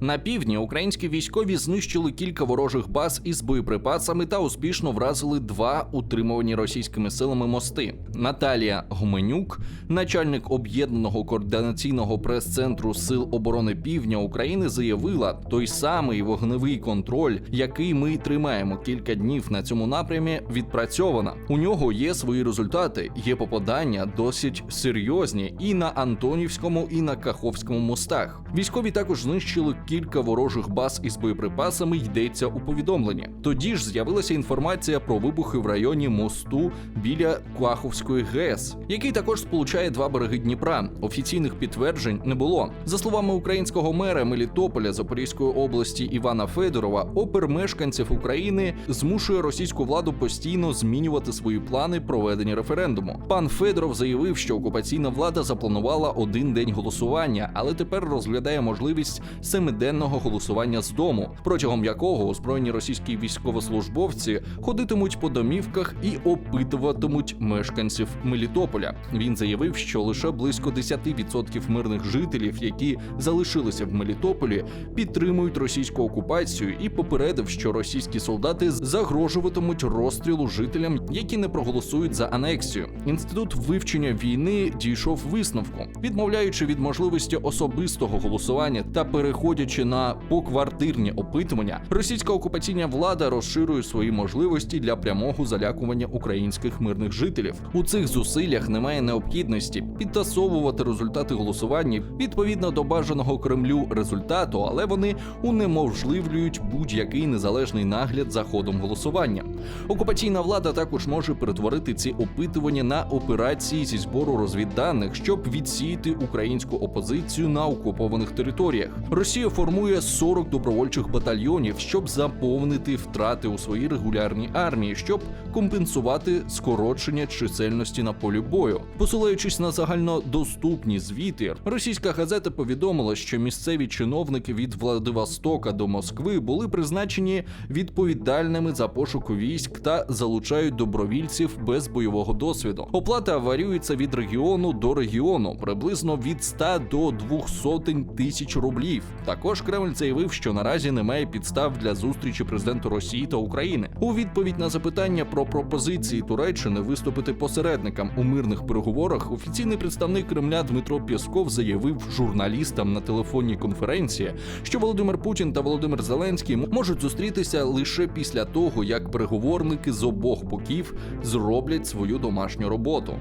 На півдні українські військові знищили кілька ворожих баз із боєприпасами та успішно вразили два утримувані російськими силами мости. Наталія Гуменюк, начальник об'єднаного координаційного прес-центру Сил оборони Півдня України, заявила, той самий вогневий контроль, який ми тримаємо кілька днів на цьому напрямі, відпрацьовано. У нього є свої результати, є попадання досить серйозні і на Антонівському, і на Каховському мостах. Військові також знищили кілька ворожих баз із боєприпасами. Йдеться у повідомленні. Тоді ж з'явилася інформація про вибухи в районі мосту біля Каховської ГЕС, який також сполучає два береги Дніпра. Офіційних підтверджень не було. За словами українського мера Мелітополя Запорізької області Івана Федорова, опер мешканців України змушує російську владу постійно змінювати свої плани проведення референдуму. Пан Федоров заявив, що окупаційна влада запланувала один день голосування, але тепер розглядає можливість семиденного голосування з дому, протягом якого озброєні російські військовослужбовці ходитимуть по домівках і опитуватимуть мешканців Мелітополя. Він заявив, що лише близько 10% мирних жителів, які залишилися в Мелітополі, підтримують російську окупацію і попередив, що російські солдати загрожуватимуть розстрілу жителям, які не проголосують за анексію. Інститут вивчення війни дійшов висновку, відмовляючи від можливості особистого голосування та переходячи на поквартирні опитування, російська окупаційна влада розширює свої можливості для прямого залякування українських мирних жителів. У цих зусиллях немає необхідності підтасовувати результати голосування відповідно до бажаного Кремлю результату, але вони унеможливлюють будь-який незалежний нагляд за ходом голосування. Окупаційна влада також може перетворити ці опитування на операції зі збору розвідданих, щоб відсіяти українську опозицію на окупованих територіях. Росія формує 40 добровольчих батальйонів, щоб заповнити втрати у своїй регулярній армії, щоб компенсувати скорочення чисельності на полі бою. Посилаючись на загальнодоступні звіти, російська газета повідомила, що місцеві чиновники від Владивостока до Москви були призначені відповідальними за пошук військ та залучають добровільців без бойового досвіду. Оплата варіюється від регіону до регіону, приблизно від 100 до 200 тисяч рублів. Також Кремль заявив, що наразі немає підстав для зустрічі президенту Росії та України. У відповідь на запитання про пропозиції Туреччини виступити посередникам у мирних переговорах. Офіційний представник Кремля Дмитро Пєсков заявив журналістам на телефонній конференції, що Володимир Путін та Володимир Зеленський можуть зустрітися лише після того, як переговорники з обох боків зроблять свою домашню роботу.